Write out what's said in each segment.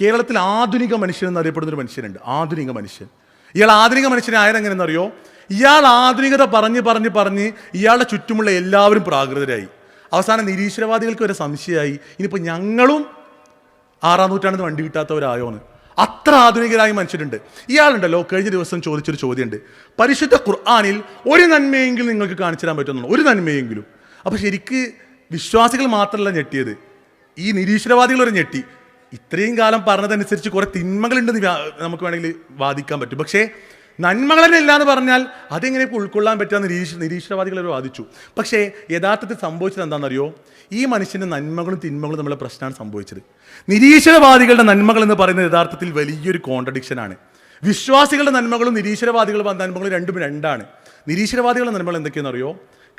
കേരളത്തിൽ ആധുനിക മനുഷ്യൻ എന്നറിയപ്പെടുന്ന ഒരു മനുഷ്യനുണ്ട്. ആധുനിക മനുഷ്യൻ. ഇയാൾ ആധുനിക മനുഷ്യനായതെങ്ങനെയെന്നറിയോ? ഇയാൾ ആധുനികത പറഞ്ഞ് പറഞ്ഞ് പറഞ്ഞ് ഇയാളുടെ ചുറ്റുമുള്ള എല്ലാവരും പ്രാകൃതരായി. അവസാനം നിരീശ്വരവാദികൾക്ക് വരെ സംശയമായി. ഇനിയിപ്പോൾ ഞങ്ങളും ആറാം നൂറ്റാണ്ടിന് വണ്ടി കിട്ടാത്തവരായോന്ന്. അത്ര ആധുനികരായ മനുഷ്യരുണ്ട്. ഇയാളുണ്ടല്ലോ കഴിഞ്ഞ ദിവസം ചോദിച്ചൊരു ചോദ്യമുണ്ട്. പരിശുദ്ധ ഖുർആാനിൽ ഒരു നന്മയെങ്കിലും നിങ്ങൾക്ക് കാണിച്ചു തരാൻ പറ്റുന്നുള്ളൂ ഒരു നന്മയെങ്കിലും. അപ്പോൾ ശരിക്ക് വിശ്വാസികൾ മാത്രമല്ല ഞെട്ടിയത്. ഈ നിരീശ്വരവാദികൾ ഒരു ഞെട്ടി. ഇത്രയും കാലം പറഞ്ഞതനുസരിച്ച് കുറേ തിന്മകളുണ്ട് നമുക്ക് വേണമെങ്കിൽ വാദിക്കാൻ പറ്റും. പക്ഷേ നന്മകൾ തന്നെ എന്ന് പറഞ്ഞാൽ അതെങ്ങനെ ഉൾക്കൊള്ളാൻ പറ്റുക നിരീക്ഷ നിരീശ്വരവാദികൾ അവർ വാദിച്ചു. പക്ഷേ യഥാർത്ഥത്തിൽ സംഭവിച്ചത് എന്താണെന്നറിയോ? ഈ മനുഷ്യന്റെ നന്മകളും തിന്മകളും നമ്മളെ പ്രശ്നമാണ് സംഭവിച്ചത്. നിരീശ്വരവാദികളുടെ നന്മകൾ എന്ന് പറയുന്നത് യഥാർത്ഥത്തിൽ വലിയൊരു കോൺട്രഡിക്ഷനാണ് വിശ്വാസികളുടെ നന്മകളും നിരീശ്വരവാദികളുടെ നന്മകളും രണ്ടും രണ്ടാണ്. നിരീശ്വരവാദികളുടെ നന്മകൾ എന്തൊക്കെയാണെന്നറിയോ?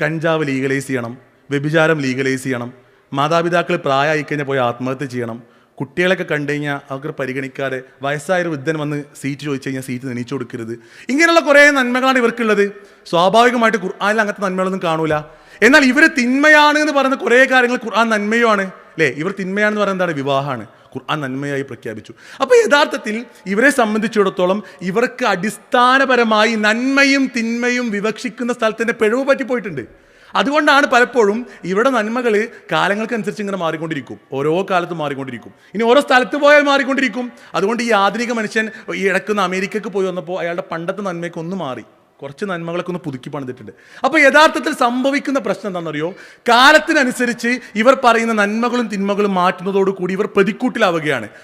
കഞ്ചാവ് ലീഗലൈസ് ചെയ്യണം വ്യഭിചാരം ലീഗലൈസ് ചെയ്യണം മാതാപിതാക്കൾ പ്രായമായി കഴിഞ്ഞാൽ പോയി ആത്മഹത്യ ചെയ്യണം കുട്ടികളൊക്കെ കണ്ടു കഴിഞ്ഞാൽ അവർക്ക് പരിഗണിക്കാതെ വയസ്സായ ഒരു വൃദ്ധൻ വന്ന് സീറ്റ് ചോദിച്ചു കഴിഞ്ഞാൽ സീറ്റ് തെളിയിച്ചു കൊടുക്കരുത്. ഇങ്ങനെയുള്ള കുറേ നന്മകളാണ് ഇവർക്കുള്ളത്. സ്വാഭാവികമായിട്ട് ഖുർആാനിൽ അങ്ങനത്തെ നന്മകളൊന്നും കാണൂല. എന്നാൽ ഇവർ തിന്മയാണ് എന്ന് പറയുന്ന കുറേ കാര്യങ്ങൾ ഖുർആൻ നന്മയുമാണ്. അല്ലേ? ഇവർ തിന്മയാണെന്ന് പറയുന്നത് എന്താണ്? വിവാഹമാണ്. ഖുർആൻ നന്മയായി പ്രഖ്യാപിച്ചു. അപ്പോൾ യഥാർത്ഥത്തിൽ ഇവരെ സംബന്ധിച്ചിടത്തോളം ഇവർക്ക് അടിസ്ഥാനപരമായി നന്മയും തിന്മയും വിവക്ഷിക്കുന്ന സ്ഥലത്തിന്റെ പിഴവ് പറ്റിപ്പോയിട്ടുണ്ട്. അതുകൊണ്ടാണ് പലപ്പോഴും ഇവിടെ നന്മകൾ കാലങ്ങൾക്കനുസരിച്ച് ഇങ്ങനെ മാറിക്കൊണ്ടിരിക്കും. ഓരോ കാലത്ത് മാറിക്കൊണ്ടിരിക്കും. ഇനി ഓരോ സ്ഥലത്ത് പോയാൽ മാറിക്കൊണ്ടിരിക്കും. അതുകൊണ്ട് ഈ ആധുനിക മനുഷ്യൻ ഈ ഇടക്കുന്ന അമേരിക്കക്ക് പോയി വന്നപ്പോൾ അയാളുടെ പണ്ടത്തെ നന്മയൊക്കെ ഒന്ന് മാറി. കുറച്ച് നന്മകളൊക്കെ ഒന്ന് പുതുക്കി പണിതിട്ടുണ്ട്. അപ്പോൾ യഥാർത്ഥത്തിൽ സംഭവിക്കുന്ന പ്രശ്നം എന്താണെന്നറിയോ? കാലത്തിനനുസരിച്ച് ഇവർ പറയുന്ന നന്മകളും തിന്മകളും മാറ്റുന്നതോടുകൂടി ഇവർ പ്രതിക്കൂട്ടിലാവുകയാണ്.